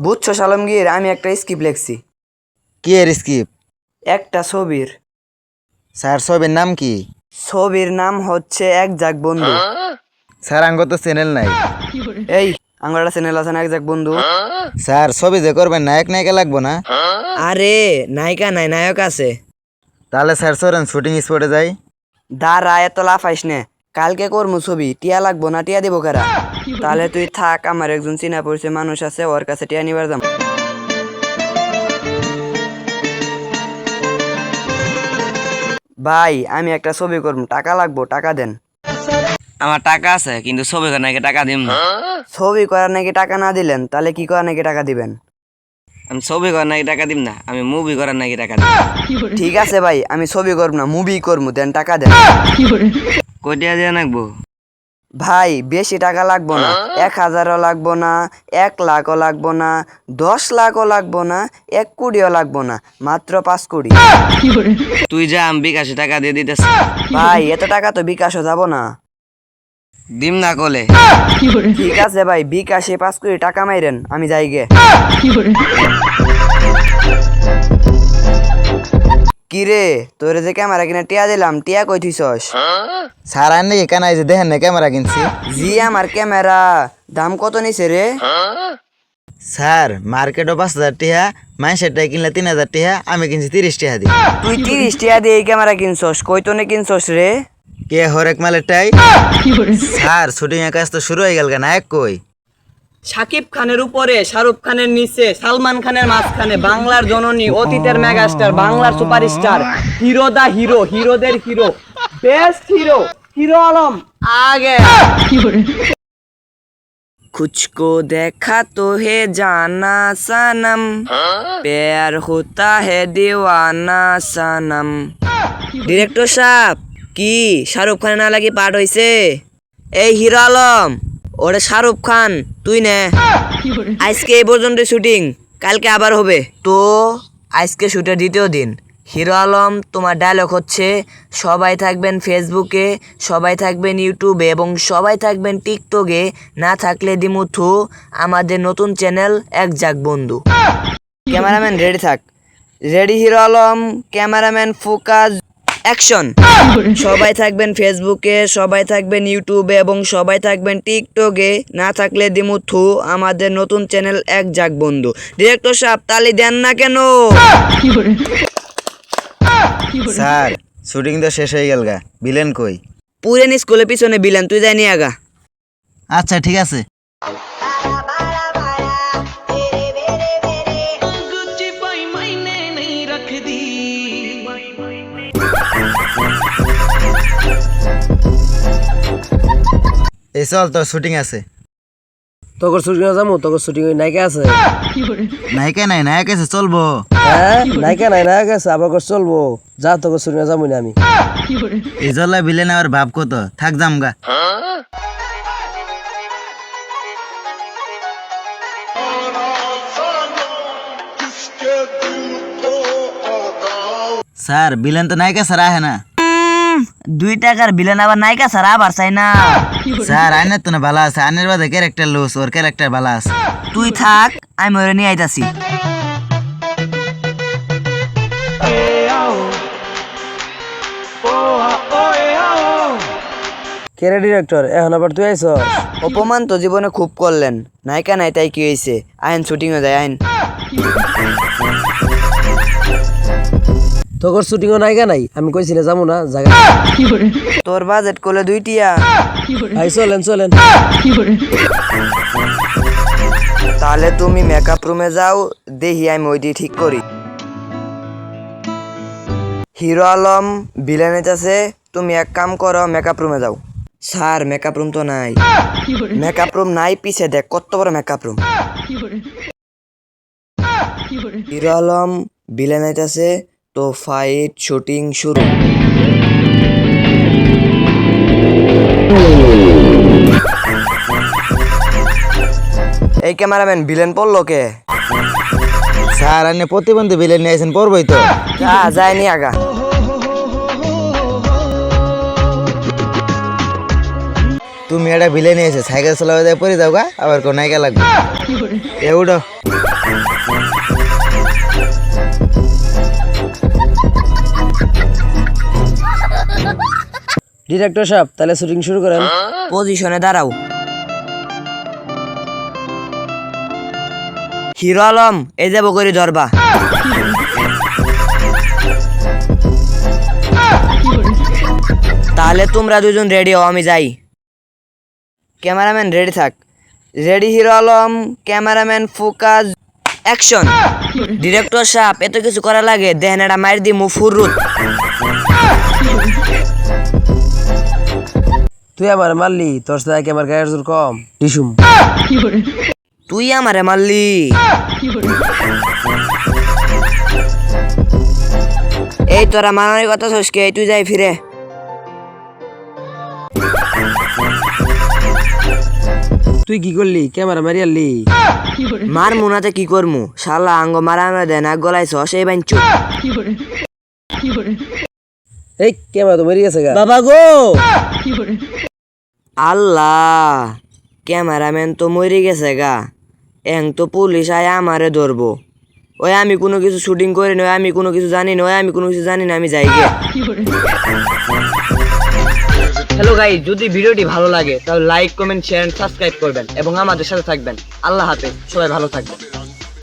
বুঝছ সালমগীর আমি একটা স্কিপ লিখছি। কি এর স্কিপ? একটা ছবির। স্যার ছবির নাম কি? ছবির নাম হচ্ছে এক জাক বন্ধু। স্যার আঙ্গ তো চ্যানেল নাই। এই আঙ্গড়া চ্যানেল আছে না এক জাক বন্ধু? স্যার ছবি যে করবেন নায়ক নায়িকা লাগবো না? আরে নায়িকা নাই নায়ক আছে। তাহলে স্যার সরেন শুটিং স্পটে যাই। দাঁড়া এত লাফাইস নে। কালকে করমু ছবি টিয়া লাগবো না টিয়া দিব কারা? তাহলে তুই থাক আমার একজন চিনা পরিচয় মানুষ আছে ওর কাছে টিয়া নিবার যাম। ভাই আমি একটা ছবি করব টাকা লাগবো টাকা দেন। আমার টাকা আছে কিন্তু ছবি করার নাকি টাকা দিম। না ছবি করার নাকি টাকা না দিলেন তাহলে কি করার নাকি টাকা দিবেন? আমি ছবি করার নাকি টাকা দিম না? আমি মুভি করার নাকি টাকা দিম। ঠিক আছে ভাই আমি ছবি করব না মুভি করব দেন টাকা দেন। কটিয়া দিয়ে নাকবো ভাই বেশি টাকা লাগবো না এক হাজারও লাগবো না এক লাখও লাগবো না দশ লাখও লাগবো না এক কোটিও লাগবো না মাত্র পাঁচ কোটি। তুই যা আমি বিকাশে টাকা দিয়ে দিতেছি। ভাই এত টাকা তো বিকাশও যাব না। দিম না কলে ঠিক আছে ভাই বিকাশে পাঁচ কোটি টাকা মাইরেন আমি যাই গে। কিরে তোরে যে ক্যামেরা কিনে টিয়া দিলাম টিয়া কই থুইছস? আর নাকি কেন যে দেখেন না ক্যামেরা কিনছি? জি আমার ক্যামেরা। দাম কত নিছে রে? স্যার মার্কেটও পাঁচ হাজার টিহা মাইসের টাই কিনলে তিন হাজার টিহা আমি কিনছি তিরিশ টিহা দিই তুই তিরিশ টিয়া দিয়ে এই ক্যামেরা কিনছস কই তো কিনছস রে? কে হরেক মালের টাই স্যার শুটিং এর কাজ তো শুরু হয়ে গেল কেন এক কই শাকিব খানের উপরে শাহরুখ খানের নিচে সালমান খানের মাঝখানে বাংলার জননী অতীতের মেগাস্টার বাংলার superstar hero the hero হিরোদের hero best hero hero Alam আগে कुछको देखा तो है जाना सनम प्यार होता है दीवाना सनम ডিরেক্টর সাহেব কি? শাহরুখ খানের না লাগি পাঠ হইছে? এই হিরো আলম, ওরে শাহরুখ খান, তুই নে। আজকে এই পর্যন্ত শুটিং, কালকে আবার হবে। তো, আজকে শুটের দ্বিতীয় দিন। হিরো আলম, তোমার ডায়লগ হচ্ছে, সবাই থাকবেন ফেসবুকে সবাই থাকবেন ইউটিউবে এবং সবাই থাকবেন টিকটকে না থাকলে দিমুথু, আমাদের নতুন চ্যানেল এক যাক বন্ধু। ক্যামেরাম্যান রেডি থাক। Ready hero Alam cameraman focus action. সবাই থাকবেন ফেসবুকে সবাই থাকবেন ইউটিউবে এবং সবাই থাকবেন টিকটকে। না থাকলে দিমু থু আমাদের নতুন চ্যানেল এক যাক বন্ধু। ডিরেক্টর সাহেব তালি দেন না কেন? স্যার শুটিং তো শেষ হয়ে গেল গা। বিলেন কই? পুরেন স্কুলের পিছনে বিলেন তুই যাই নিয়ে আগা আচ্ছা ঠিক আছে। এই চল তোর শুটিং আছে। তোর শুটিং যাব তোর শুটিং নায়িকা আছে। নায়িকা নাই নায়ক আছে চলবো। হ্যাঁ নায়িকা নাই নায়ক আছে আবার চলবো। যা তোর শুটিং যাব না আমি। এই জল্লা বিলেন আবার ভাব কত? থাক যাম গা। স্যার বিলেন তো নায়িকা স্যার আহে না। দুই টাকার বিলেন আবার নায়িকা স্যার আবার চাই না। স্যার আইনের তো না ভালো আছে আইনের বাদে ক্যারেক্টার লুস ওর ক্যারেক্টার ভালো আছে। তুই থাক আমি ওরে নিয়ে আইতাছি। কে ডিরেক্টর এখন আবার তুই আইস অপমান তো জীবনে খুব করলেন। নায়িকা নাই তাই কি হয়েছে আইন শুটিং হয়ে যায় আইন। তোর শুটিংও নায়িকা নাই আমি কইছিলে যাব না জায়গা তোর বাজেট করলে দুইটিয়া। ভাই চলেন চলেন। তাহলে তুমি মেকআপ রুমে যাও দেখি আমি ওইটি ঠিক করি। হিরো আলম ভিলেনের আছে তুমি এক কাম করো মেকআপ রুমে যাও। স্যার মেকআপ রুম তো নাই। মেকআপ রুম নাই পিছে দেখ কত বড় মেকআপ রুম হিরো আলম ভিলেনের আছে তো ফাইট শুটিং শুরু। এই ক্যামেরাম্যান ভিলেন পড়ল কে? স্যার আইনে প্রতিবন্ধী বিলেন নিয়ে আইছেন পড়বই তো। যা যায়নি আগা। তুমি এটা বিলে নিয়েছে সাইকেল চালাবে পরে যাও গা আবার কোন নায়িকা লাগবে। এ উঠো। ডিরেক্টর সাহেব, তাহলে শুটিং শুরু করেন। পজিশনে দাঁড়াও। হিরো আলম এই যাব করে ধরবা। তাহলে তোমরা দুজন রেডি হও, আমি যাই। ক্যামেরাম্যান রেডি থাক। Ready hero Alam, cameraman focus action director সাহেব, এত কিছু করা লাগে দেহেন এটা মার দি মুফুরুত তুই আমার মারলি? তোর সাথে আমার গায়ের জোর কম? টিসুম। তুই আমারে মারলি। এই তোরা মারানোর কথা শোষকে তুই যাই ফিরে। তুই কি করলি? ক্যামেরা মারি আনলি? মার মুনাতে কি করমু? শালা আঙ্গ মারা আমরা দেন আগ গলায় গলাইছ সেই বাঞ্চু এই ক্যামেরা তো মরি গেছে গা? বাবা গো! আল্লাহ, ক্যামেরাম্যান তো মরে গেছে গা। এং তো পুলিশ আয় আমারে ধরবো। ওই আমি কোনো কিছু শুটিং করি না আমি কোনো কিছু জানি না, ওই আমি কোনো কিছু জানি না, আমি যাই হ্যালো গাই যদি ভিডিওটি ভালো লাগে, তাহলে লাইক কমেন্ট শেয়ার সাবস্ক্রাইব করবেন এবং আমাদের সাথে থাকবেন। আল্লাহ হাফেজ, সবাই ভালো থাকবেন।